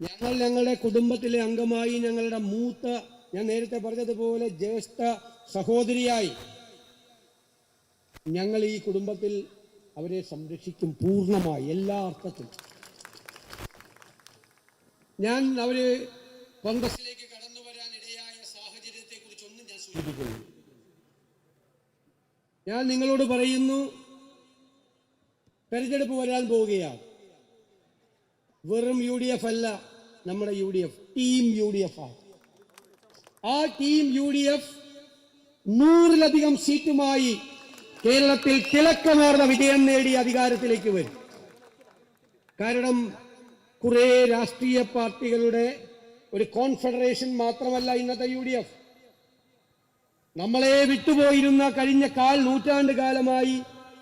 ഞങ്ങൾ ഞങ്ങളുടെ കുടുംബത്തിലെ അംഗമായി ഞങ്ങളുടെ മൂത്ത ഞാൻ നേരത്തെ പറഞ്ഞതുപോലെ ജ്യേഷ്ഠ സഹോദരിയായി. ഞങ്ങൾ ഈ കുടുംബത്തിൽ അവരെ സംരക്ഷിക്കും പൂർണമായി എല്ലാ അർത്ഥത്തിലും. ഞാൻ അവർ കോൺഗ്രസിലേക്ക് കടന്നു വരാൻ ഇടയായ സാഹചര്യത്തെ കുറിച്ചൊന്നും ഞാൻ സൂചിപ്പിക്കുന്നു ഞാൻ നിങ്ങളോട് പറയുന്നു തെരഞ്ഞെടുപ്പ് വരാൻ പോവുകയാണ്. വെറും യു ഡി എഫ് അല്ല നമ്മുടെ U D F team U D F ആണ്. ആ ടീം യു ഡി എഫ് നൂറിലധികം സീറ്റുമായി കേരളത്തിൽ തിളക്കമാർന്ന വിജയം നേടി അധികാരത്തിലേക്ക് വരും. കാരണം കുറെ രാഷ്ട്രീയ പാർട്ടികളുടെ ഒരു കോൺഫെഡറേഷൻ മാത്രമല്ല ഇന്നത്തെ യു ഡി എഫ് നമ്മളെ വിട്ടുപോയിരുന്ന കഴിഞ്ഞ കാൽ നൂറ്റാണ്ട് കാലമായി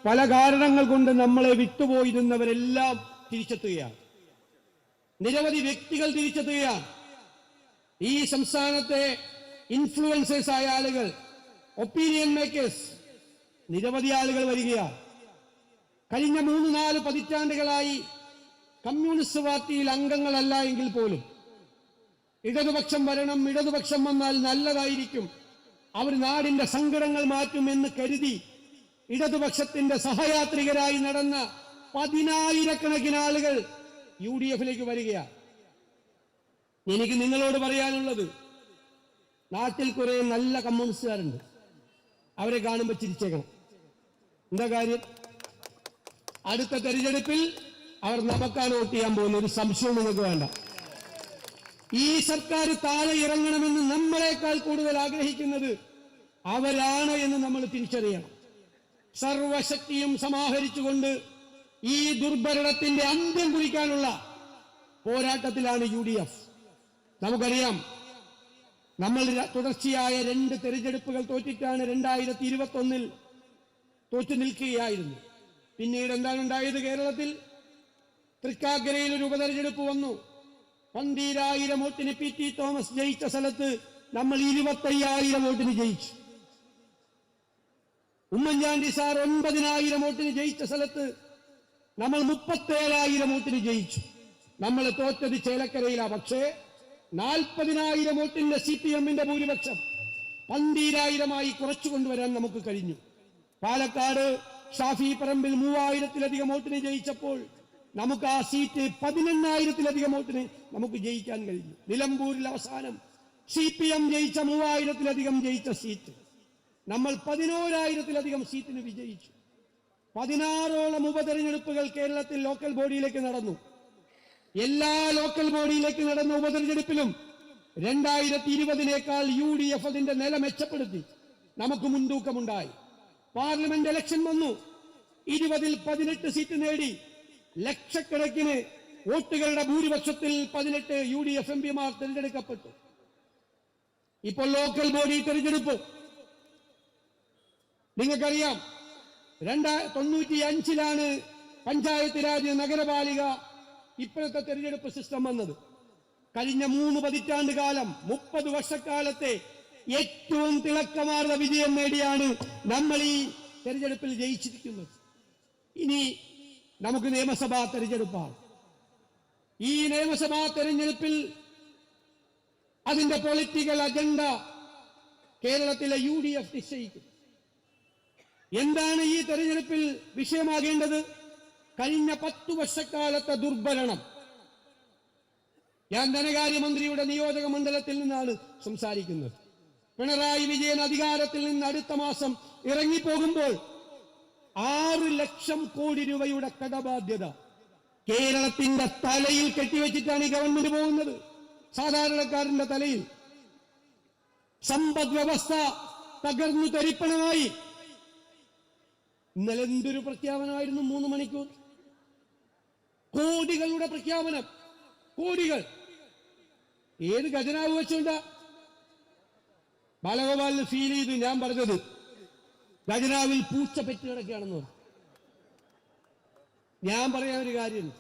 പല കാരണങ്ങൾ കൊണ്ട് നമ്മളെ വിട്ടുപോയിരുന്നവരെല്ലാം തിരിച്ചെത്തുകയാണ്. നിരവധി വ്യക്തികൾ തിരിച്ചെത്തുകയാണ്. ഈ സംസ്ഥാനത്തെ ഇൻഫ്ലുവൻസേഴ്സ് ആയ ആളുകൾ ഒപ്പീനിയൻ മേക്കേഴ്സ് നിരവധി ആളുകൾ വരികയാണ്. കഴിഞ്ഞ മൂന്ന് നാല് പതിറ്റാണ്ടുകളായി കമ്മ്യൂണിസ്റ്റ് പാർട്ടിയിൽ അംഗങ്ങളല്ല എങ്കിൽ പോലും ഇടതുപക്ഷം വരണം ഇടതുപക്ഷം വന്നാൽ നല്ലതായിരിക്കും. അവർ നാടിന്റെ സങ്കടങ്ങൾ മാറ്റുമെന്ന് കരുതി ഇടതുപക്ഷത്തിന്റെ സഹയാത്രികരായി നടന്ന പതിനായിരക്കണക്കിന് ആളുകൾ യു ഡി എഫിലേക്ക് വരികയാണ്. എനിക്ക് നിങ്ങളോട് പറയാനുള്ളത് നാട്ടിൽ കുറെ നല്ല കമ്മ്യൂണിസ്റ്റുകാരുണ്ട്. അവരെ കാണുമ്പോൾ ചിരിച്ചേക്കണം. എന്താ കാര്യം? അടുത്ത തെരഞ്ഞെടുപ്പിൽ അവർ നമുക്കാണ് വോട്ട് ചെയ്യാൻ പോകുന്ന ഒരു സംശയവും നിങ്ങൾക്ക് വേണ്ട. ഈ സർക്കാർ താഴെ ഇറങ്ങണമെന്ന് നമ്മളെക്കാൾ കൂടുതൽ ആഗ്രഹിക്കുന്നത് അവരാണ് എന്ന് നമ്മൾ തിരിച്ചറിയണം. സർവശക്തിയും സമാഹരിച്ചുകൊണ്ട് ഈ ദുർഭരണത്തിന്റെ അന്ത്യം കുറിക്കാനുള്ള പോരാട്ടത്തിലാണ് യു ഡി എഫ് നമുക്കറിയാം നമ്മൾ തുടർച്ചയായ രണ്ട് തെരഞ്ഞെടുപ്പുകൾ തോറ്റിട്ടാണ് രണ്ടായിരത്തി ഇരുപത്തി ഒന്നിൽ തോറ്റു നിൽക്കുകയായിരുന്നു. പിന്നീട് എന്താണ് ഉണ്ടായത് കേരളത്തിൽ? തൃക്കാക്കരയിൽ ഒരു ഉപതെരഞ്ഞെടുപ്പ് വന്നു. പന്തീരായിരം വോട്ടിന് പി ടി തോമസ് ജയിച്ച സ്ഥലത്ത് നമ്മൾ ഇരുപത്തയ്യായിരം വോട്ടിന് ജയിച്ചു. ഉമ്മൻചാണ്ടി സാർ ഒൻപതിനായിരം വോട്ടിന് ജയിച്ച സ്ഥലത്ത് നമ്മൾ മുപ്പത്തേഴായിരം വോട്ടിന് ജയിച്ചു. നമ്മൾ തോറ്റത് ചേലക്കരയിലാ. പക്ഷേ നാൽപ്പതിനായിരം വോട്ടിന്റെ സി പി എമ്മിന്റെ ഭൂരിപക്ഷം പന്തീരായിരമായി കുറച്ചു കൊണ്ടുവരാൻ നമുക്ക് കഴിഞ്ഞു. പാലക്കാട് ഷാഫി പറമ്പിൽ മൂവായിരത്തിലധികം വോട്ടിന് ജയിച്ചപ്പോൾ നമുക്ക് ആ സീറ്റ് പതിനെണ്ണായിരത്തിലധികം വോട്ടിന് നമുക്ക് ജയിക്കാൻ കഴിഞ്ഞു. നിലമ്പൂരിൽ അവസാനം സി പി എം ജയിച്ച മൂവായിരത്തിലധികം ജയിച്ച സീറ്റ്. നമ്മൾ പതിനോരായിരത്തിലധികം സീറ്റിന് വിജയിച്ചു. പതിനാറോളം ഉപതെരഞ്ഞെടുപ്പുകൾ കേരളത്തിൽ ലോക്കൽ ബോഡിയിലേക്ക് നടന്നു. എല്ലാ ലോക്കൽ ബോഡിയിലേക്ക് നടന്ന ഉപതെരഞ്ഞെടുപ്പിലും രണ്ടായിരത്തി ഇരുപതിനേക്കാൾ യു ഡി എഫ് അതിന്റെ നില മെച്ചപ്പെടുത്തി. നമുക്ക് മുൻതൂക്കമുണ്ടായി. പാർലമെന്റ് ഇലക്ഷൻ വന്നു. ഇരുപതിൽ പതിനെട്ട് സീറ്റ് നേടി. ലക്ഷക്കണക്കിന് വോട്ടുകളുടെ ഭൂരിപക്ഷത്തിൽ പതിനെട്ട് യു ഡി എഫ് എം പിമാർ തിരഞ്ഞെടുക്കപ്പെട്ടു. ഇപ്പോൾ ലോക്കൽ ബോഡി തിരഞ്ഞെടുപ്പ്. നിങ്ങൾക്കറിയാം രണ്ടാ തൊണ്ണൂറ്റി അഞ്ചിലാണ് പഞ്ചായത്ത് രാജ് നഗരപാലിക ഇപ്പോഴത്തെ തെരഞ്ഞെടുപ്പ് സിസ്റ്റം വന്നത്. കഴിഞ്ഞ മൂന്ന് പതിറ്റാണ്ട് കാലം മുപ്പത് വർഷക്കാലത്തെ ഏറ്റവും തിളക്കമാർന്ന വിജയം നേടിയാണ് നമ്മൾ ഈ തെരഞ്ഞെടുപ്പിൽ ജയിച്ചിരിക്കുന്നത്. ഇനി നമുക്ക് നിയമസഭാ തെരഞ്ഞെടുപ്പാണ്. ഈ നിയമസഭാ തെരഞ്ഞെടുപ്പിൽ അതിന്റെ പൊളിറ്റിക്കൽ അജണ്ട കേരളത്തിലെ യു ഡി എഫ് നിശ്ചയിക്കും. എന്താണ് ഈ തെരഞ്ഞെടുപ്പിൽ വിഷയമാകേണ്ടത്? കഴിഞ്ഞ പത്തു വർഷക്കാലത്തെ ദുർഭരണം. ഞാൻ ധനകാര്യമന്ത്രിയുടെ നിയോജക മണ്ഡലത്തിൽ നിന്നാണ് സംസാരിക്കുന്നത്. പിണറായി വിജയൻ അധികാരത്തിൽ നിന്ന് അടുത്ത മാസം ഇറങ്ങിപ്പോകുമ്പോൾ ആറ് ലക്ഷം കോടി രൂപയുടെ കടബാധ്യത കേരളത്തിന്റെ തലയിൽ കെട്ടിവെച്ചിട്ടാണ് ഈ ഗവൺമെന്റ് പോകുന്നത്. സാധാരണക്കാരന്റെ തലയിൽ. സമ്പദ് വ്യവസ്ഥ തകർന്നു തരിപ്പണമായി ഇന്നലെ എന്തൊരു പ്രഖ്യാപനമായിരുന്നു മൂന്ന് മണിക്കൂർ? കോടികളുടെ പ്രഖ്യാപനം. കോടികൾ. ഏത് ഖജനാവ് വെച്ചുണ്ട? ബാലഗോപാലിന് ഫീൽ ചെയ്ത് ഞാൻ പറഞ്ഞത്. ഖജനാവിൽ പൂച്ച പെറ്റ് കിടക്കുകയാണെന്ന് ഞാൻ പറയാൻ ഒരു കാര്യം.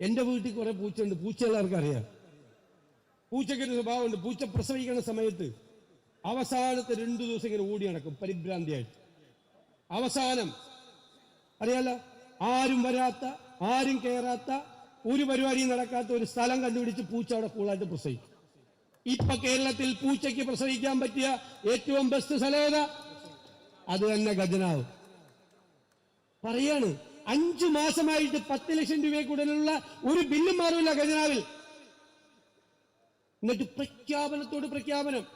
എന്റെ വീട്ടിൽ കുറെ പൂച്ചയുണ്ട്. പൂച്ചയുള്ളവർക്ക് അറിയാം പൂച്ചയ്ക്ക് ഒരു സ്വഭാവമുണ്ട്. പൂച്ച പ്രസവിക്കുന്ന സമയത്ത് അവസാനത്തെ രണ്ടു ദിവസം ഇങ്ങനെ ഓടി നടക്കും. പരിഭ്രാന്തിയായിട്ട്. അവസാനം അറിയാലോ ആരും വരാത്ത ആരും കയറാത്ത ഒരു പരിപാടിയും നടക്കാത്ത ഒരു സ്ഥലം കണ്ടുപിടിച്ച് പൂച്ച അവിടെ കൂളായിട്ട് പ്രസവിക്കും. ഇപ്പൊ കേരളത്തിൽ പൂച്ചയ്ക്ക് പ്രസവിക്കാൻ പറ്റിയ ഏറ്റവും ബെസ്റ്റ് സ്ഥലം ഏതാ? അത് തന്നെ ഖജനാവ്. പറയാണ് അഞ്ചു മാസമായിട്ട് പത്ത് ലക്ഷം രൂപയെ കൂടുതലുള്ള ഒരു ബില്ലും മാറില്ല ഖജനാവിൽ. എന്നിട്ട് പ്രഖ്യാപനത്തോട് പ്രഖ്യാപനം.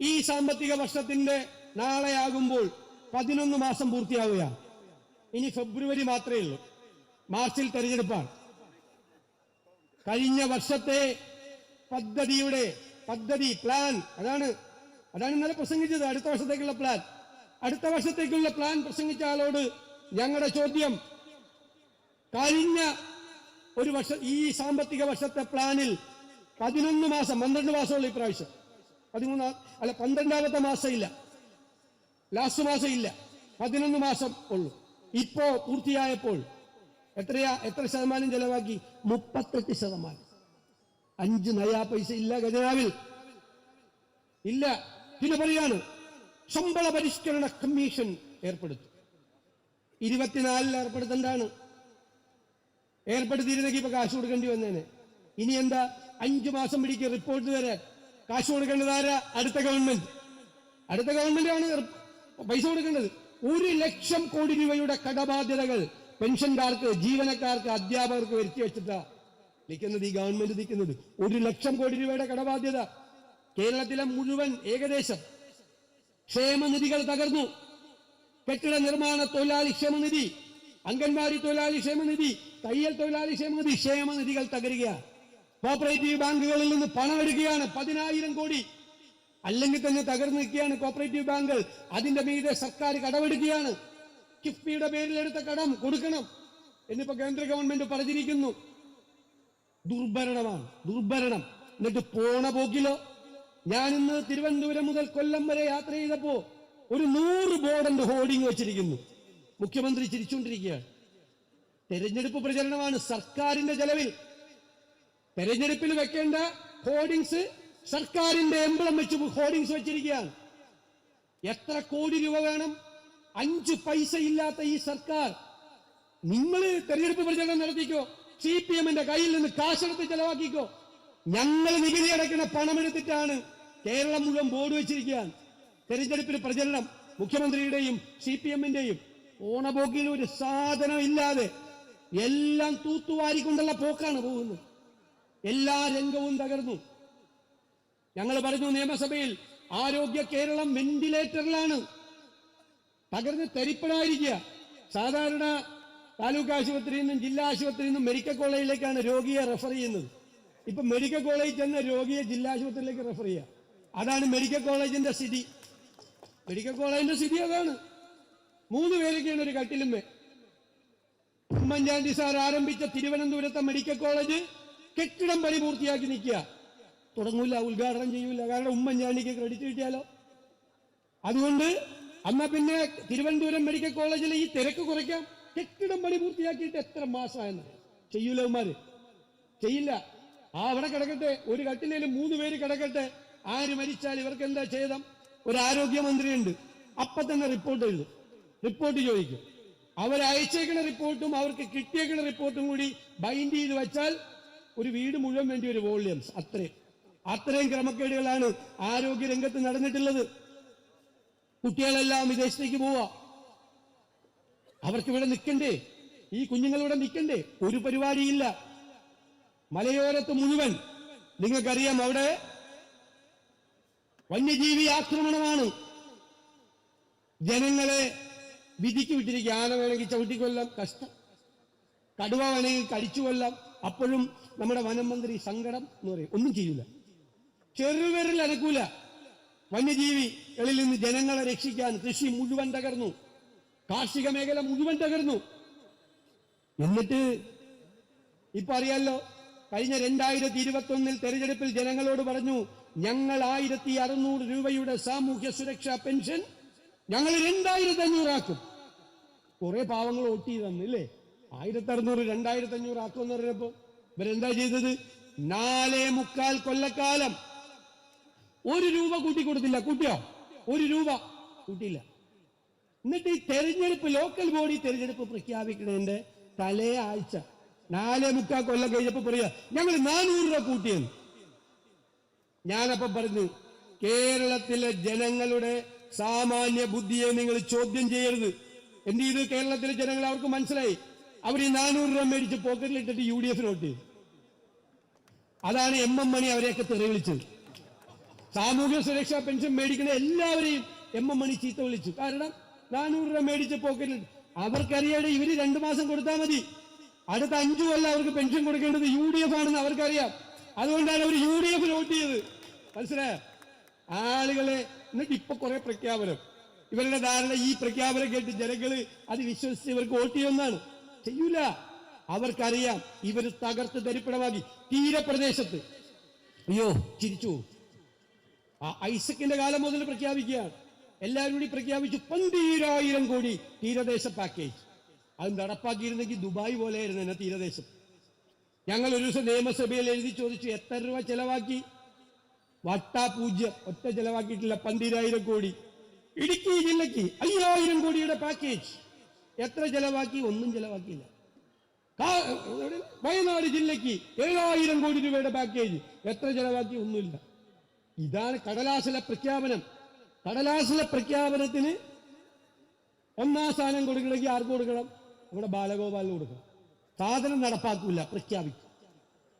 ഈ സാമ്പത്തിക വർഷത്തിന്റെ നാളെയാകുമ്പോൾ പതിനൊന്ന് മാസം പൂർത്തിയാവുകയാണ്. ഇനി ഫെബ്രുവരി മാത്രമേ ഉള്ളൂ. മാർച്ചിൽ തെരഞ്ഞെടുപ്പാണ്. കഴിഞ്ഞ വർഷത്തെ പദ്ധതിയുടെ പദ്ധതി പ്ലാൻ അതാണ് അതാണ് ഇന്നലെ പ്രസംഗിച്ചത്. അടുത്ത വർഷത്തേക്കുള്ള പ്ലാൻ അടുത്ത വർഷത്തേക്കുള്ള പ്ലാൻ പ്രസംഗിച്ച ആളോട് ഞങ്ങളുടെ ചോദ്യം കഴിഞ്ഞ ഒരു വർഷം ഈ സാമ്പത്തിക വർഷത്തെ പ്ലാനിൽ പതിനൊന്ന് മാസം പന്ത്രണ്ട് മാസമുള്ള ഇപ്രാവശ്യം പതിമൂന്നാം അല്ല പന്ത്രണ്ടാമത്തെ മാസം ഇല്ല ലാസ്റ്റ് മാസം ഇല്ല. പതിനൊന്ന് മാസം ഉള്ളൂ. ഇപ്പോ പൂർത്തിയായപ്പോൾ എത്രയാ? എത്ര ശതമാനം ചെലവാക്കി? മുപ്പത്തെട്ട് ശതമാനം. അഞ്ച് നയാ പൈസ ഇല്ല ഖജനാവിൽ. ഇല്ല. പിന്നെ പറയാണ് ശമ്പള പരിഷ്കരണ കമ്മീഷൻ ഏർപ്പെടുത്തും. ഇരുപത്തിനാലിൽ ഏർപ്പെടുത്തേണ്ടാണ് ഏർപ്പെടുത്തിയിരുന്നെങ്കിൽ ഇപ്പൊ കാശ് കൊടുക്കേണ്ടി വന്നേനെ. ഇനി എന്താ? അഞ്ചു മാസം പിടിക്കുക റിപ്പോർട്ട് തരാൻ കാശ് കൊടുക്കേണ്ടതാരാ? അടുത്ത ഗവൺമെന്റ്. അടുത്ത ഗവൺമെന്റ് ആണ് പൈസ കൊടുക്കേണ്ടത് ഒരു ലക്ഷം കോടി രൂപയുടെ കടബാധ്യതകൾ പെൻഷൻകാർക്ക് ജീവനക്കാർക്ക് അധ്യാപകർക്ക് വരുത്തി വെച്ചിട്ടാ നിൽക്കുന്നത് ഈ ഗവൺമെന്റ് നിൽക്കുന്നത്. ഒരു ലക്ഷം കോടി രൂപയുടെ കടബാധ്യത കേരളത്തിലെ മുഴുവൻ ഏകദേശം ക്ഷേമനിധികൾ തകർന്നു. കെട്ടിട നിർമ്മാണ തൊഴിലാളി ക്ഷേമനിധി അംഗൻവാടി തൊഴിലാളി ക്ഷേമനിധി തയ്യൽ തൊഴിലാളി ക്ഷേമനിധി ക്ഷേമനിധികൾ തകരുകയാണ്. കോപ്പറേറ്റീവ് ബാങ്കുകളിൽ നിന്ന് പണം എടുക്കുകയാണ് പതിനായിരം കോടി. അല്ലെങ്കിൽ തന്നെ തകർന്നു നിൽക്കുകയാണ് കോപ്പറേറ്റീവ് ബാങ്കുകൾ അതിന്റെ മീതെ സർക്കാർ കടമെടുക്കുകയാണ്. കിഫ്ബിയുടെ പേരിൽ എടുത്ത കടം കൊടുക്കണം എന്നിപ്പോ കേന്ദ്ര ഗവൺമെന്റ് പറഞ്ഞിരിക്കുന്നു. ദുർഭരണമാണ് ദുർഭരണം. എന്നിട്ട് പോണ പോക്കിലോ ഞാൻ ഇന്ന് തിരുവനന്തപുരം മുതൽ കൊല്ലം വരെ യാത്ര ചെയ്തപ്പോ ഒരു നൂറ് ബോർഡിന്റെ ഹോർഡിംഗ് വെച്ചിരിക്കുന്നു. മുഖ്യമന്ത്രി ചിരിച്ചുകൊണ്ടിരിക്കുകയാണ്. തെരഞ്ഞെടുപ്പ് പ്രചരണമാണ് സർക്കാരിന്റെ ചെലവിൽ. തെരഞ്ഞെടുപ്പിൽ വെക്കേണ്ട ഹോർഡിങ്സ് സർക്കാരിന്റെ എംബ്ലം വെച്ച് ഹോർഡിങ്സ് വെച്ചിരിക്കുകയാണ്. എത്ര കോടി രൂപ വേണം? അഞ്ചു പൈസ ഇല്ലാത്ത ഈ സർക്കാർ നിങ്ങൾ തെരഞ്ഞെടുപ്പ് പ്രചരണം നടത്തിക്കോ? സി പി എമ്മിന്റെ കയ്യിൽ നിന്ന് കാശെടുത്ത് ചെലവാക്കിക്കോ? ഞങ്ങൾ നികുതി അടയ്ക്കുന്ന പണമെടുത്തിട്ടാണ് കേരളം മുഴുവൻ ബോർഡ് വെച്ചിരിക്കുകയാണ്. തെരഞ്ഞെടുപ്പിന് പ്രചരണം മുഖ്യമന്ത്രിയുടെയും സി പി എമ്മിന്റെയും. ഓണപോക്കിൽ ഒരു സാധനം ഇല്ലാതെ എല്ലാം തൂത്തുവാരിക്കൊണ്ടുള്ള പോക്കാണ് പോകുന്നത്. എല്ലാ രംഗവും തകർന്നു. ഞങ്ങൾ പറഞ്ഞു നിയമസഭയിൽ ആരോഗ്യ കേരളം വെന്റിലേറ്ററിലാണ്. തകർന്ന് തരിപ്പണായിരിക്കുക. സാധാരണ താലൂക്ക് ആശുപത്രിയിൽ നിന്നും ജില്ലാ ആശുപത്രിയിൽ നിന്നും മെഡിക്കൽ കോളേജിലേക്കാണ് രോഗിയെ റെഫർ ചെയ്യുന്നത്. ഇപ്പൊ മെഡിക്കൽ കോളേജിൽ ചെന്ന രോഗിയെ ജില്ലാ ആശുപത്രിയിലേക്ക് റെഫർ ചെയ്യുക. അതാണ് മെഡിക്കൽ കോളേജിന്റെ സ്ഥിതി. മെഡിക്കൽ കോളേജിന്റെ സ്ഥിതി അതാണ്. മൂന്ന് പേരൊക്കെയാണ് ഒരു കട്ടിലുമേ ഉമ്മൻചാണ്ടി സാർ ആരംഭിച്ച തിരുവനന്തപുരത്തെ മെഡിക്കൽ കോളേജ് കെട്ടിടം പണി പൂർത്തിയാക്കി നിൽക്കുക. തുടങ്ങൂല ഉദ്ഘാടനം ചെയ്യൂല. കാരണം ഉമ്മൻചാണ്ടിക്ക് ക്രെഡിറ്റ് കിട്ടിയാലോ? അതുകൊണ്ട് അന്നാ പിന്നെ തിരുവനന്തപുരം മെഡിക്കൽ കോളേജിൽ ഈ തിരക്ക് കുറയ്ക്കാം കെട്ടിടം പണി പൂർത്തിയാക്കിയിട്ട് എത്ര മാസമായെന്ന് ചെയ്യൂല ഉമ്മാര്. ചെയ്യില്ല. ആ അവിടെ കിടക്കട്ടെ. ഒരു കട്ടിലേലും മൂന്ന് പേര് കിടക്കട്ടെ. ആര് മരിച്ചാൽ ഇവർക്ക് എന്താ ചെയ്തം ഒരു ആരോഗ്യമന്ത്രിയുണ്ട്. അപ്പൊ തന്നെ റിപ്പോർട്ട് എഴുതും. റിപ്പോർട്ട് ചോദിക്കും. അവരയച്ചേക്കുന്ന റിപ്പോർട്ടും അവർക്ക് കിട്ടിയേക്കുന്ന റിപ്പോർട്ടും കൂടി ബൈൻഡ് ചെയ്ത് വെച്ചാൽ ഒരു വീട് മുഴുവൻ വേണ്ടി ഒരു വോളിയംസ് അത്രയും അത്രയും ക്രമക്കേടുകളാണ് ആരോഗ്യ രംഗത്ത് നടന്നിട്ടുള്ളത്. കുട്ടികളെല്ലാം വിദേശത്തേക്ക് പോവാ. അവർക്ക് ഇവിടെ നിൽക്കണ്ടേ? ഈ കുഞ്ഞുങ്ങൾ ഇവിടെ നിൽക്കണ്ടേ? ഒരു പരിപാടിയില്ല. മലയോരത്ത് മുഴുവൻ നിങ്ങൾക്കറിയാം അവിടെ വന്യജീവി ആക്രമണമാണ്. ജനങ്ങളെ വിധിക്ക് വിട്ടിരിക്കുക. ആന വേണമെങ്കിൽ ചവിട്ടിക്കൊല്ലാം കഷ്ടം. കടുവ വേണമെങ്കിൽ കടിച്ചു കൊല്ലാം അപ്പോഴും നമ്മുടെ വനം മന്ത്രി സങ്കടം എന്ന് പറയും. ഒന്നും ചെയ്യൂല. ചെറുവിരൽ അനക്കൂല. വന്യജീവികളിൽ നിന്ന് ജനങ്ങളെ രക്ഷിക്കാൻ കൃഷി മുഴുവൻ തകർന്നു. കാർഷിക മേഖല മുഴുവൻ തകർന്നു. എന്നിട്ട് ഇപ്പൊ അറിയാലോ കഴിഞ്ഞ രണ്ടായിരത്തി ഇരുപത്തി ഒന്നിൽ തെരഞ്ഞെടുപ്പിൽ ജനങ്ങളോട് പറഞ്ഞു ഞങ്ങൾ ആയിരത്തി അറുന്നൂറ് രൂപയുടെ സാമൂഹ്യ സുരക്ഷാ പെൻഷൻ ഞങ്ങൾ രണ്ടായിരത്തി അഞ്ഞൂറാക്കും കുറെ പാവങ്ങൾ വോട്ട് ചെയ്ത് തന്നില്ലേ ആയിരത്തി അറുന്നൂറ് രണ്ടായിരത്തി അഞ്ഞൂറ് ആക്കുമെന്ന് പറഞ്ഞപ്പോ ഇവരെന്താ ചെയ്തത്? നാലേ മുക്കാൽ കൊല്ലക്കാലം ഒരു രൂപ കൂട്ടി കൊടുത്തില്ല. കൂട്ടിയോ? ഒരു രൂപ കൂട്ടിയില്ല. എന്നിട്ട് ഈ തെരഞ്ഞെടുപ്പ് ലോക്കൽ ബോഡി തെരഞ്ഞെടുപ്പ് പ്രഖ്യാപിക്കുന്നതിന്റെ തലേ ആഴ്ച നാലേ മുക്കാൽ കൊല്ലം കഴിഞ്ഞപ്പോ പറയുക ഞങ്ങൾ നാനൂറ് രൂപ കൂട്ടിയെന്ന്. ഞാനപ്പം പറഞ്ഞു കേരളത്തിലെ ജനങ്ങളുടെ സാമാന്യ ബുദ്ധിയെ നിങ്ങൾ ചോദ്യം ചെയ്യരുത്. എന്ത് ചെയ്തു? കേരളത്തിലെ ജനങ്ങൾ അവർക്ക് മനസ്സിലായി. അവർ ഈ നാനൂറ് രൂപ മേടിച്ച് പോക്കറ്റിലിട്ടിട്ട് യു ഡി എഫിനോട്ട് അതാണ് എം എം മണി അവരെയൊക്കെ തെറി വിളിച്ചത് സാമൂഹ്യ സുരക്ഷാ പെൻഷൻ മേടിക്കുന്ന എല്ലാവരെയും എം എം മണി ചീത്ത വിളിച്ചു. കാരണം നാനൂറ് രൂപ മേടിച്ച പോക്കറ്റിൽ അവർക്കറിയാതെ ഇവർ രണ്ടു മാസം കൊടുത്താൽ മതി. അടുത്ത അഞ്ചു കൊല്ലം അവർക്ക് പെൻഷൻ കൊടുക്കേണ്ടത് യു ഡി എഫ് ആണെന്ന് അവർക്കറിയാം. അതുകൊണ്ടാണ് അവർ യു ഡി എഫ് വോട്ട് ചെയ്തത്. മനസ്സിലായ? ആളുകളെ എന്നിട്ട് ഇപ്പൊ കുറെ പ്രഖ്യാപനം. ഇവരുടെ ധാരണ ഈ പ്രഖ്യാപനം കേട്ട് ജനങ്ങൾ അത് വിശ്വസിച്ച് ഇവർക്ക് വോട്ട് ചെയ്യുമെന്നാണ്. ചെയ്യൂല. അവർക്കറിയാം ഇവർ തകർത്ത് ധരിപ്പണമാക്കി തീരപ്രദേശത്ത്. അയ്യോ ചിരിച്ചു ആ ഐസക്കിന്റെ കാലം മുതൽ പ്രഖ്യാപിക്കുകയാണ്. എല്ലാവരും കൂടി പ്രഖ്യാപിച്ചു പന്തീരായിരം കോടി തീരദേശ പാക്കേജ് അത് നടപ്പാക്കിയിരുന്നെങ്കിൽ ദുബായ് പോലെയായിരുന്നു എന്നെ തീരദേശം. ഞങ്ങൾ ഒരു ദിവസം നിയമസഭയിൽ എഴുതി ചോദിച്ചു എത്ര രൂപ ചെലവാക്കി? വട്ടാ പൂജ്യം ഒറ്റ ചെലവാക്കിയിട്ടില്ല പന്തിരായിരം കോടി. ഇടുക്കി ജില്ലയ്ക്ക് അയ്യായിരം കോടിയുടെ പാക്കേജ് എത്ര ചെലവാക്കി? ഒന്നും ചെലവാക്കിയില്ല. വയനാട് ജില്ലയ്ക്ക് ഏഴായിരം കോടി രൂപയുടെ പാക്കേജ് എത്ര ചെലവാക്കി? ഒന്നുമില്ല. ഇതാണ് കടലാസിലെ പ്രഖ്യാപനം. കടലാസിലെ പ്രഖ്യാപനത്തിന് ഒന്നാം സ്ഥാനം കൊടുക്കണമെങ്കിൽ ആർക്ക് കൊടുക്കണം? നമ്മുടെ ബാലഗോപാലിന് കൊടുക്കണം. സാധനം നടപ്പാക്കൂല പ്രഖ്യാപിക്കും.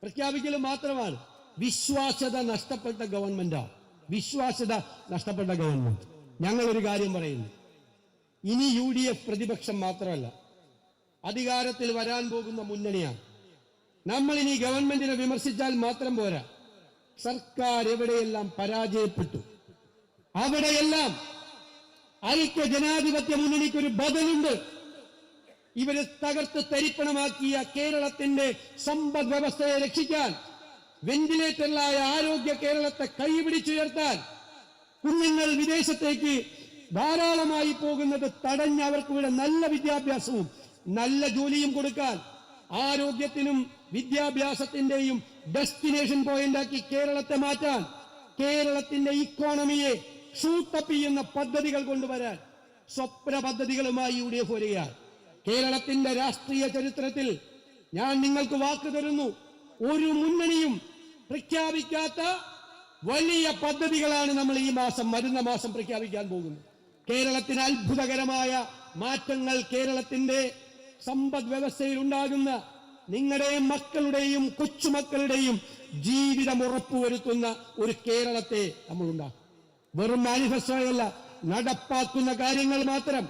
പ്രഖ്യാപിക്കൽ മാത്രമാണ്. വിശ്വാസ്യത നഷ്ടപ്പെട്ട ഗവൺമെന്റാണ് വിശ്വാസ്യത നഷ്ടപ്പെട്ട ഗവൺമെന്റ്. ഞങ്ങൾ ഒരു കാര്യം പറയുന്നു. ഇനി യു ഡി എഫ് പ്രതിപക്ഷം മാത്രമല്ല. അധികാരത്തിൽ വരാൻ പോകുന്ന മുന്നണിയാണ്. നമ്മൾ ഇനി ഗവൺമെന്റിനെ വിമർശിച്ചാൽ മാത്രം പോരാ. സർക്കാർ എവിടെയെല്ലാം പരാജയപ്പെട്ടു? അവിടെയെല്ലാം ഐക്യ ജനാധിപത്യ മുന്നണിക്ക് ഒരു ബദലുണ്ട്. ഇവരെ തകർത്ത് തരിപ്പണമാക്കിയ കേരളത്തിന്റെ സമ്പദ് വ്യവസ്ഥയെ രക്ഷിക്കാൻ വെന്റിലേറ്ററിലായ ആരോഗ്യ കേരളത്തെ കൈപിടിച്ചുയർത്താൻ കുഞ്ഞുങ്ങൾ വിദേശത്തേക്ക് ധാരാളമായി പോകുന്നത് തടഞ്ഞ് അവർക്ക് ഇവിടെ നല്ല വിദ്യാഭ്യാസവും നല്ല ജോലിയും കൊടുക്കാൻ ആരോഗ്യത്തിനും വിദ്യാഭ്യാസത്തിന്റെയും ഡെസ്റ്റിനേഷൻ പോയിന്റാക്കി കേരളത്തെ മാറ്റാൻ കേരളത്തിന്റെ ഇക്കോണമിയെ ഷൂട്ടപ്പ് ചെയ്യുന്ന പദ്ധതികൾ കൊണ്ടുവരാൻ സ്വപ്ന പദ്ധതികളുമായി യു ഡി എഫ് വരികയാണ്. കേരളത്തിന്റെ രാഷ്ട്രീയ ചരിത്രത്തിൽ ഞാൻ നിങ്ങൾക്ക് വാക്ക് തരുന്നു ഒരു മുന്നണിയും പ്രഖ്യാപിക്കാത്ത വലിയ പദ്ധതികളാണ് നമ്മൾ ഈ മാസം വരുന്ന മാസം പ്രഖ്യാപിക്കാൻ പോകുന്നത്. കേരളത്തിന് അത്ഭുതകരമായ മാറ്റങ്ങൾ കേരളത്തിന്റെ സമ്പദ് വ്യവസ്ഥയിൽ ഉണ്ടാകുന്ന നിങ്ങളുടെയും മക്കളുടെയും കൊച്ചുമക്കളുടെയും ജീവിതം ഉറപ്പുവരുത്തുന്ന ഒരു കേരളത്തെ നമ്മൾ ഉണ്ടാക്കും വെറും മാനിഫെസ്റ്റോയല്ല നടപ്പാക്കുന്ന കാര്യങ്ങൾ മാത്രം.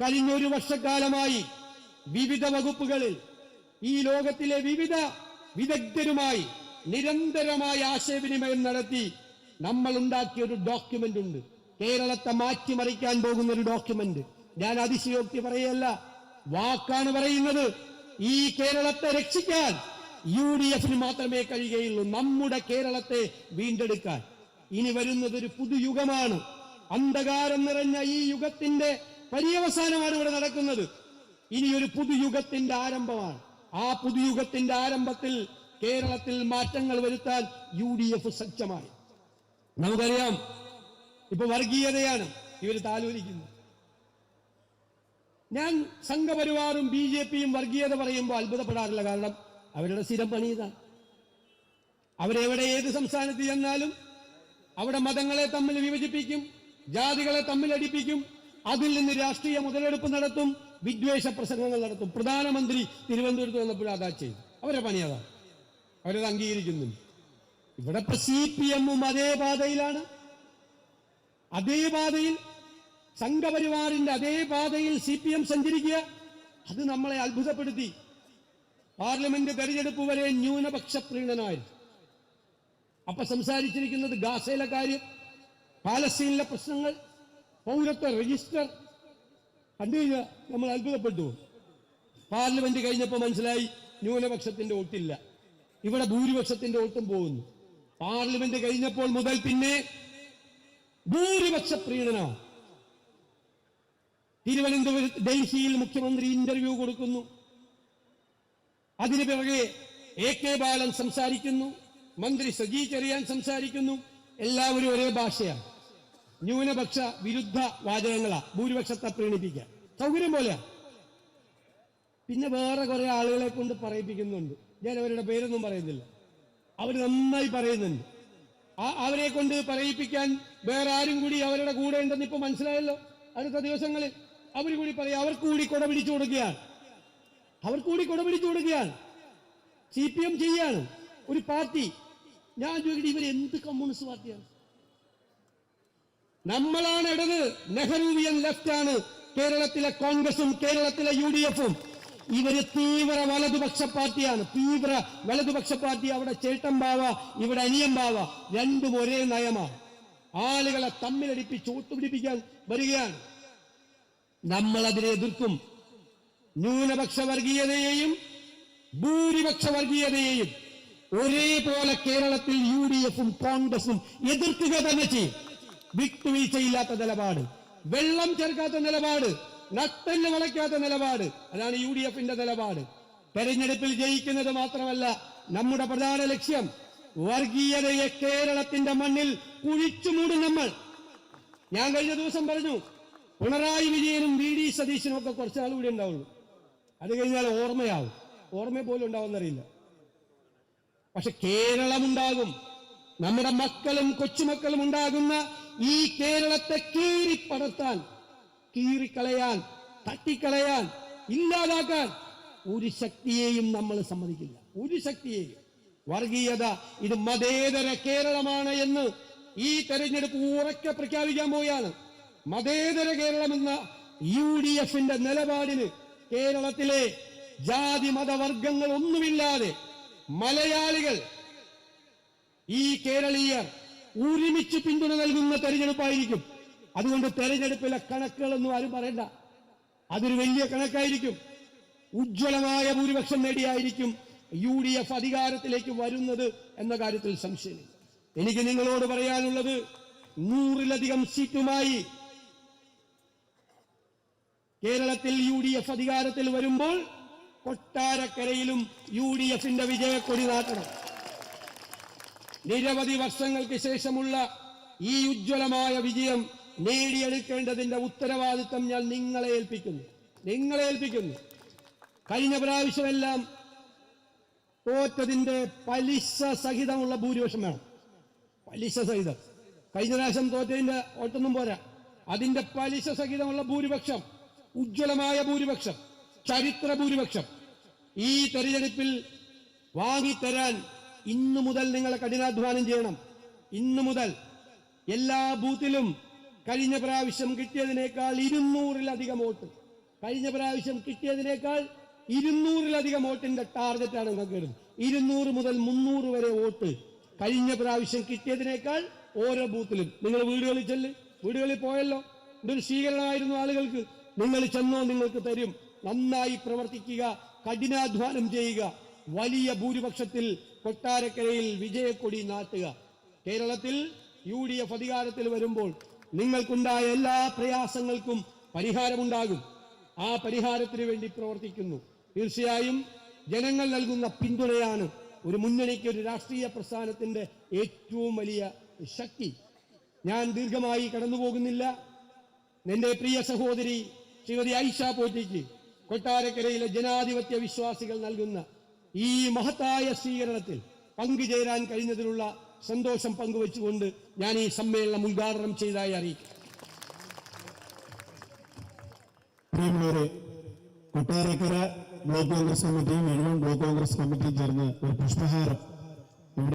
കഴിഞ്ഞ ഒരു വർഷക്കാലമായി വിവിധ വകുപ്പുകളിൽ ഈ ലോകത്തിലെ വിവിധ വിദഗ്ധരുമായി നിരന്തരമായ ആശയവിനിമയം നടത്തി നമ്മൾ ഉണ്ടാക്കിയ ഒരു ഡോക്യുമെന്റ് ഉണ്ട് കേരളത്തെ മാറ്റിമറിക്കാൻ പോകുന്ന ഒരു ഡോക്യുമെന്റ്. ഞാൻ അതിശയോക്തി പറയല്ല വാക്കാണ് പറയുന്നത്. ഈ കേരളത്തെ രക്ഷിക്കാൻ യു ഡി എഫിന് മാത്രമേ കഴിയുകയുള്ളൂ. നമ്മുടെ കേരളത്തെ വീണ്ടെടുക്കാൻ. ഇനി വരുന്നത് ഒരു പുതുയുഗമാണ് അന്ധകാരം നിറഞ്ഞ ഈ യുഗത്തിന്റെ പര്യവസാനമാണ് ഇവിടെ നടക്കുന്നത്. ഇനി ഒരു പുതുയുഗത്തിന്റെ ആരംഭമാണ്. ആ പുതുയുഗത്തിന്റെ ആരംഭത്തിൽ കേരളത്തിൽ മാറ്റങ്ങൾ വരുത്താൻ യു ഡി എഫ് സജ്ജമായി. നമുക്കറിയാം ഇപ്പൊ വർഗീയതയാണ് ഇവർ താലോലിക്കുന്നത്. ഞാൻ സംഘപരിവാറും ബി ജെ പിയും വർഗീയത പറയുമ്പോൾ അത്ഭുതപ്പെടാറില്ല. കാരണം അവരുടെ സ്ഥിരം പണി അവരെവിടെ ഏത് സംസ്ഥാനത്ത് ചെന്നാലും അവിടെ മതങ്ങളെ തമ്മിൽ വിഭജിപ്പിക്കും ജാതികളെ തമ്മിൽ അടിപ്പിക്കും അതിൽ നിന്ന് രാഷ്ട്രീയ മുതലെടുപ്പ് നടത്തും വിദ്വേഷ പ്രസംഗങ്ങൾ നടത്തും. പ്രധാനമന്ത്രി തിരുവനന്തപുരത്ത് വന്നപ്പോൾ അതാ ചെയ്തു. അവരെ പണി അതാ. അവരത് അംഗീകരിക്കുന്നു. ഇവിടെ ഇപ്പൊ സി പി എമ്മും അതേ പാതയിലാണ്. അതേ പാതയിൽ സംഘപരിവാറിന്റെ അതേ പാതയിൽ സി പി എം സഞ്ചരിക്കുക അത് നമ്മളെ അത്ഭുതപ്പെടുത്തി. പാർലമെന്റ് തെരഞ്ഞെടുപ്പ് വരെ ന്യൂനപക്ഷ പ്രീണനായിരുന്നു. അപ്പൊ സംസാരിച്ചിരിക്കുന്നത് ഗാസയിലെ കാര്യം പാലസ്തീനിലെ പ്രശ്നങ്ങൾ പൗരത്വ രജിസ്റ്റർ കണ്ടു കഴിഞ്ഞാൽ നമ്മൾ അത്ഭുതപ്പെട്ടു. പാർലമെന്റ് കഴിഞ്ഞപ്പോൾ മനസ്സിലായി ന്യൂനപക്ഷത്തിന്റെ വോട്ടില്ല. ഇവിടെ ഭൂരിപക്ഷത്തിന്റെ വോട്ടും പോകുന്നു. പാർലമെന്റ് കഴിഞ്ഞപ്പോൾ മുതൽ പിന്നെ ഭൂരിപക്ഷ പ്രീണനമാണ് തിരുവനന്തപുരത്ത് ഡൽഹിയിൽ മുഖ്യമന്ത്രി ഇന്റർവ്യൂ കൊടുക്കുന്നു. അതിനു പിറകെ എ കെ ബാലൻ സംസാരിക്കുന്നു മന്ത്രി സജി ചെറിയാൻ സംസാരിക്കുന്നു. എല്ലാവരും ഒരേ ഭാഷയാണ്. ന്യൂനപക്ഷ വിരുദ്ധ വാചകങ്ങളാ ഭൂരിപക്ഷത്തെ പ്രീണിപ്പിക്കുക സൗകര്യം പോലെയാ. പിന്നെ വേറെ കുറെ ആളുകളെ കൊണ്ട് പറയിപ്പിക്കുന്നുണ്ട്. ഞാൻ അവരുടെ പേരൊന്നും പറയുന്നില്ല. അവർ നന്നായി പറയുന്നുണ്ട്. ആ അവരെ കൊണ്ട് പറയിപ്പിക്കാൻ വേറെ ആരും കൂടി അവരുടെ കൂടെ ഉണ്ടെന്ന് ഇപ്പൊ മനസ്സിലായല്ലോ. അടുത്ത ദിവസങ്ങളിൽ അവർ കൂടി പറയും അവർക്ക് കൂടി കൊട പിടിച്ചു കൊടുക്കുകയാണ്. അവർക്ക് കൂടി കൊട പിടിച്ചു കൊടുക്കുകയാണ്. സി പി എം ചെയ്യാണ്. ഒരു പാർട്ടി. ഞാൻ ചോദിക്കട്ടെ ഇവർ എന്ത് കമ്മ്യൂണിസ്റ്റ് പാർട്ടിയാണ്? നമ്മളാണ് ഇടത്. നെഹ്റൂവിയൻ ലെഫ്റ്റ് ആണ്. കേരളത്തിലെ കോൺഗ്രസും കേരളത്തിലെ യു ഡി എഫും ഇവർ തീവ്ര വലതുപക്ഷ പാർട്ടിയാണ്. തീവ്ര വലതുപക്ഷ പാർട്ടി അവിടെ ചേട്ടൻ ഇവിടെ അനിയൻ ബാവ രണ്ടും ഒരേ നയമാണ്. ആളുകളെ തമ്മിലടിപ്പിച്ച് ഒത്തുപിടിപ്പിക്കാൻ വരികയാണ്. നമ്മൾ അതിനെ എതിർക്കും. ന്യൂനപക്ഷ വർഗീയതയെയും ഭൂരിപക്ഷ വർഗീയതയെയും ഒരേപോലെ കേരളത്തിൽ യു ഡി എഫും കോൺഗ്രസും എതിർക്കുക തന്നെ ചെയ്യും. വിട്ടുവീഴ്ചയില്ലാത്ത നിലപാട് വെള്ളം ചേർക്കാത്ത നിലപാട് നട്ടൽ വളയ്ക്കാത്ത നിലപാട് അതാണ് യു ഡി എഫിന്റെ നിലപാട്. തെരഞ്ഞെടുപ്പിൽ ജയിക്കുന്നത് മാത്രമല്ല നമ്മുടെ പ്രധാന ലക്ഷ്യം വർഗീയതയെ കേരളത്തിന്റെ മണ്ണിൽ കുഴിച്ചു മൂടും നമ്മൾ. ഞാൻ കഴിഞ്ഞ ദിവസം പറഞ്ഞു പിണറായി വിജയനും വി ഡി സതീശനും ഒക്കെ കുറച്ച് നാൾ കൂടി ഉണ്ടാവുള്ളൂ. അത് കഴിഞ്ഞാൽ ഓർമ്മയാവും. ഓർമ്മ പോലും ഉണ്ടാവുമെന്നറിയില്ല. പക്ഷെ കേരളമുണ്ടാകും നമ്മുടെ മക്കളും കൊച്ചുമക്കളും ഉണ്ടാകുന്ന ഈ കേരളത്തെ കീറിപ്പടർത്താൻ കീറിക്കളയാൻ തട്ടിക്കളയാൻ ഇല്ലാതാക്കാൻ ഒരു ശക്തിയെയും നമ്മൾ സമ്മതിക്കില്ല. ഒരു ശക്തിയെയും. വർഗീയത ഇത് മതേതര കേരളമാണ് എന്ന് ഈ തെരഞ്ഞെടുപ്പ് ഉറക്കെ പ്രഖ്യാപിക്കാൻ പോവുകയാണ്. മതേതര കേരളമെന്ന യു ഡി എഫിന്റെ നിലപാടിന് കേരളത്തിലെ ജാതി മതവർഗങ്ങൾ ഒന്നുമില്ലാതെ മലയാളികൾ ഈ കേരളീയർ ഒരുമിച്ച് പിന്തുണ നൽകുന്ന തെരഞ്ഞെടുപ്പായിരിക്കും. അതുകൊണ്ട് തെരഞ്ഞെടുപ്പിലെ കണക്കുകളൊന്നും ആരും പറയണ്ട. അതൊരു വലിയ കണക്കായിരിക്കും. ഉജ്ജ്വലമായ ഭൂരിപക്ഷം നേടിയായിരിക്കും യു ഡി എഫ് അധികാരത്തിലേക്ക് വരുന്നത് എന്ന കാര്യത്തിൽ സംശയമില്ല. എനിക്ക് നിങ്ങളോട് പറയാനുള്ളത് നൂറിലധികം സീറ്റുമായി കേരളത്തിൽ യു ഡി എഫ് അധികാരത്തിൽ വരുമ്പോൾ കൊട്ടാരക്കരയിലും യു ഡി എഫിന്റെ വിജയക്കൊടി നാട്ടണം. നിരവധി വർഷങ്ങൾക്ക് ശേഷമുള്ള ഈ ഉജ്ജ്വലമായ വിജയം നേടിയെടുക്കേണ്ടതിന്റെ ഉത്തരവാദിത്തം ഞാൻ നിങ്ങളെ ഏൽപ്പിക്കുന്നു. നിങ്ങളെ ഏൽപ്പിക്കുന്നു. കഴിഞ്ഞ പ്രാവശ്യമെല്ലാം തോറ്റതിന്റെ പലിശ സഹിതമുള്ള ഭൂരിപക്ഷം വേണം പലിശ സഹിതം. കഴിഞ്ഞ പ്രാവശ്യം തോറ്റതിന്റെ ഒട്ടൊന്നും പോരാ. അതിന്റെ പലിശ സഹിതമുള്ള ഭൂരിപക്ഷം ഉജ്ജ്വലമായ ഭൂരിപക്ഷം ചരിത്ര ഭൂരിപക്ഷം. ഈ തെരഞ്ഞെടുപ്പിൽ വാങ്ങിത്തരാൻ ഇന്നു മുതൽ നിങ്ങൾ കഠിനാധ്വാനം ചെയ്യണം. ഇന്നു മുതൽ എല്ലാ ബൂത്തിലും കഴിഞ്ഞ പ്രാവശ്യം കിട്ടിയതിനേക്കാൾ ഇരുന്നൂറിലധികം വോട്ട്. കഴിഞ്ഞ പ്രാവശ്യം കിട്ടിയതിനേക്കാൾ ഇരുന്നൂറിലധികം വോട്ടിന്റെ ടാർഗറ്റാണ് നിങ്ങൾക്ക് ഇടുന്നത് ഇരുന്നൂറ് മുതൽ മുന്നൂറ് വരെ വോട്ട് കഴിഞ്ഞ പ്രാവശ്യം കിട്ടിയതിനേക്കാൾ ഓരോ ബൂത്തിലും. നിങ്ങൾ വീടുകളിൽ ചെല്ല്. വീടുകളിൽ പോയല്ലോ. ഇതൊരു സ്വീകരണമായിരുന്നു ആളുകൾക്ക്. നിങ്ങൾ ചെന്നോ നിങ്ങൾക്ക് തരും. നന്നായി പ്രവർത്തിക്കുക കഠിനാധ്വാനം ചെയ്യുക. വലിയ ഭൂരിപക്ഷത്തിൽ കൊട്ടാരക്കരയിൽ വിജയക്കൊടി നാട്ടുക. കേരളത്തിൽ യു ഡി എഫ് അധികാരത്തിൽ വരുമ്പോൾ നിങ്ങൾക്കുണ്ടായ എല്ലാ പ്രയാസങ്ങൾക്കും പരിഹാരമുണ്ടാകും. ആ പരിഹാരത്തിന് വേണ്ടി പ്രവർത്തിക്കുന്നു. തീർച്ചയായും ജനങ്ങൾ നൽകുന്ന പിന്തുണയാണ് ഒരു മുന്നണിക്ക് ഒരു രാഷ്ട്രീയ പ്രസ്ഥാനത്തിന്റെ ഏറ്റവും വലിയ ശക്തി. ഞാൻ ദീർഘമായി കടന്നുപോകുന്നില്ല. എന്റെ പ്രിയ സഹോദരി ശ്രീമതി ഐഷ പോറ്റിക്ക് കൊട്ടാരക്കരയിലെ ജനാധിപത്യ വിശ്വാസികൾ നൽകുന്ന ഈ മഹത്തായ സ്വീകരണത്തിൽ പങ്കുചേരാൻ കഴിഞ്ഞതിലുള്ള സന്തോഷം പങ്കുവച്ചുകൊണ്ട് ഞാൻ ഈ സമ്മേളനം ഉദ്ഘാടനം ചെയ്തതായി അറിയിക്കും. കൊട്ടാരക്കര ബ്ലോക്ക് കോൺഗ്രസ് കമ്മിറ്റിയും എഴുവൻ ബ്ലോക്ക് കോൺഗ്രസ് കമ്മിറ്റിയും ചേർന്ന് ഒരു പുഷ്പഹാരം